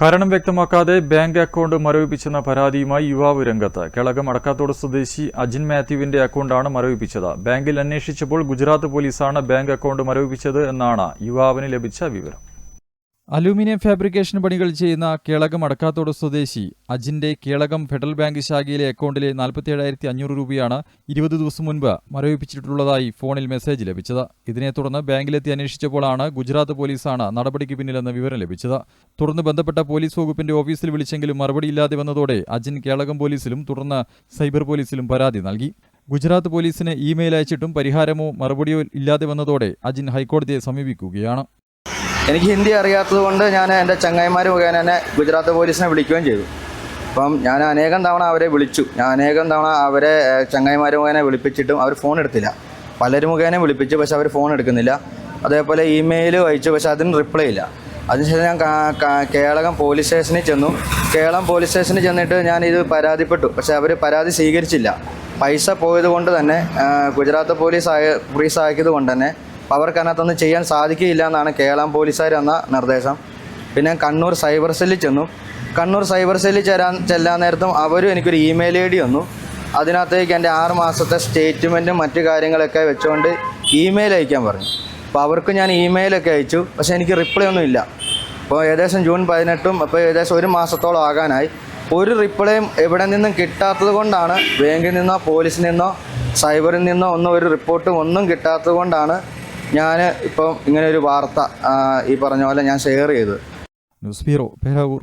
കാരണം വ്യക്തമാക്കാതെ bank account മരവിപ്പിച്ചെന്ന പരാതിയുമായി യുവാവ് രംഗത്ത്. കേളകം അടക്കാത്തോട് സ്വദേശി അജിൻ മാത്യുവിന്റെ അക്കൗണ്ടാണ് മരവിപ്പിച്ചത്. ബാങ്കിൽ അന്വേഷിച്ചപ്പോൾ ഗുജറാത്ത് പോലീസാണ് ബാങ്ക് അക്കൗണ്ട് മരവിപ്പിച്ചത് എന്നാണ് യുവാവിന് ലഭിച്ച വിവരം. അലൂമിനിയം ഫാബ്രിക്കേഷൻ പണികൾ ചെയ്യുന്ന കേളകം അടക്കാത്തോട് സ്വദേശി അജിന്റെ കേളകം ഫെഡറൽ ബാങ്ക് ശാഖയിലെ അക്കൗണ്ടിലെ നാൽപ്പത്തിയേഴായിരത്തി അഞ്ഞൂറ് രൂപയാണ് ഇരുപത് ദിവസം മുൻപ് മരവിപ്പിച്ചിട്ടുള്ളതായി ഫോണിൽ മെസ്സേജ് ലഭിച്ചത്. ഇതിനെ തുടർന്ന് ബാങ്കിലെത്തി അന്വേഷിച്ചപ്പോഴാണ് ഗുജറാത്ത് പോലീസാണ് നടപടിക്ക് പിന്നിലെന്ന വിവരം ലഭിച്ചത്. തുടർന്ന് ബന്ധപ്പെട്ട പോലീസ് വകുപ്പിന്റെ ഓഫീസിൽ വിളിച്ചെങ്കിലും മറുപടിയില്ലാതെ വന്നതോടെ അജിൻ കേളകം പോലീസിലും തുടർന്ന് സൈബർ പോലീസിലും പരാതി നൽകി. ഗുജറാത്ത് പോലീസിന് ഇമെയിൽ അയച്ചിട്ടും പരിഹാരമോ മറുപടിയോ ഇല്ലാതെ വന്നതോടെ അജിൻ ഹൈക്കോടതിയെ സമീപിക്കുകയാണ്. എനിക്ക് ഹിന്ദി അറിയാത്തത് കൊണ്ട് ഞാൻ എന്റെ ചങ്ങായിമാർ മുഖേന തന്നെ ഗുജറാത്ത് പോലീസിനെ വിളിക്കുകയും ചെയ്തു. അപ്പം ഞാൻ അനേകം തവണ അവരെ വിളിച്ചു. ഞാൻ അനേകം തവണ അവരെ ചങ്ങായിമാർ മുഖേന വിളിപ്പിച്ചിട്ടും അവർ ഫോൺ എടുത്തില്ല. പലരും മുഖേന വിളിപ്പിച്ചു പക്ഷെ അവർ ഫോൺ എടുക്കുന്നില്ല. അതേപോലെ ഇമെയിൽ അയച്ചു പക്ഷെ അതിന് റിപ്ലൈ ഇല്ല. അതിനുശേഷം ഞാൻ കേളകം പോലീസ് സ്റ്റേഷനിൽ ചെന്നു. കേളം പോലീസ് സ്റ്റേഷനിൽ ചെന്നിട്ട് ഞാൻ ഇത് പരാതിപ്പെട്ടു. പക്ഷെ അവർ പരാതി സ്വീകരിച്ചില്ല. പൈസ പോയത് കൊണ്ട് തന്നെ ഗുജറാത്ത് പോലീസ് ആയ പോലീസ് ആക്കിയത് കൊണ്ട് തന്നെ അവർക്ക് അതിനകത്തൊന്നും ചെയ്യാൻ സാധിക്കുകയില്ല എന്നാണ് കേരളം പോലീസുകാർ എന്ന നിർദ്ദേശം. പിന്നെ കണ്ണൂർ സൈബർ സെല്ലിൽ ചെന്നു. കണ്ണൂർ സൈബർ സെല്ലിൽ ചേരാൻ ചെല്ലാൻ നേരത്തും അവരും എനിക്കൊരു ഇമെയിൽ ഐ ഡി വന്നു. അതിനകത്തേക്ക് എന്റെ ആറ് മാസത്തെ സ്റ്റേറ്റ്മെന്റും മറ്റു കാര്യങ്ങളൊക്കെ വെച്ചുകൊണ്ട് ഇമെയിൽ അയക്കാൻ പറഞ്ഞു. അപ്പോൾ അവർക്ക് ഞാൻ ഇമെയിലൊക്കെ അയച്ചു. പക്ഷേ എനിക്ക് റിപ്ലൈ ഒന്നും ഇല്ല. അപ്പോൾ ഏകദേശം ജൂൺ പതിനെട്ടും അപ്പോൾ ഏകദേശം ഒരു മാസത്തോളം ആകാനായി. ഒരു റിപ്ലൈയും എവിടെ നിന്നും കിട്ടാത്തത് കൊണ്ടാണ് ബാങ്കിൽ നിന്നോ പോലീസിൽ നിന്നോ സൈബറിൽ നിന്നോ ഒന്നും ഒരു റിപ്പോർട്ടും ഒന്നും കിട്ടാത്തത് കൊണ്ടാണ് ഞാൻ ഇപ്പം ഇങ്ങനെ ഒരു വാർത്ത ഈ പറഞ്ഞ പോലെ ഞാൻ ഷെയർ ചെയ്തത്. News bureau Peravoor.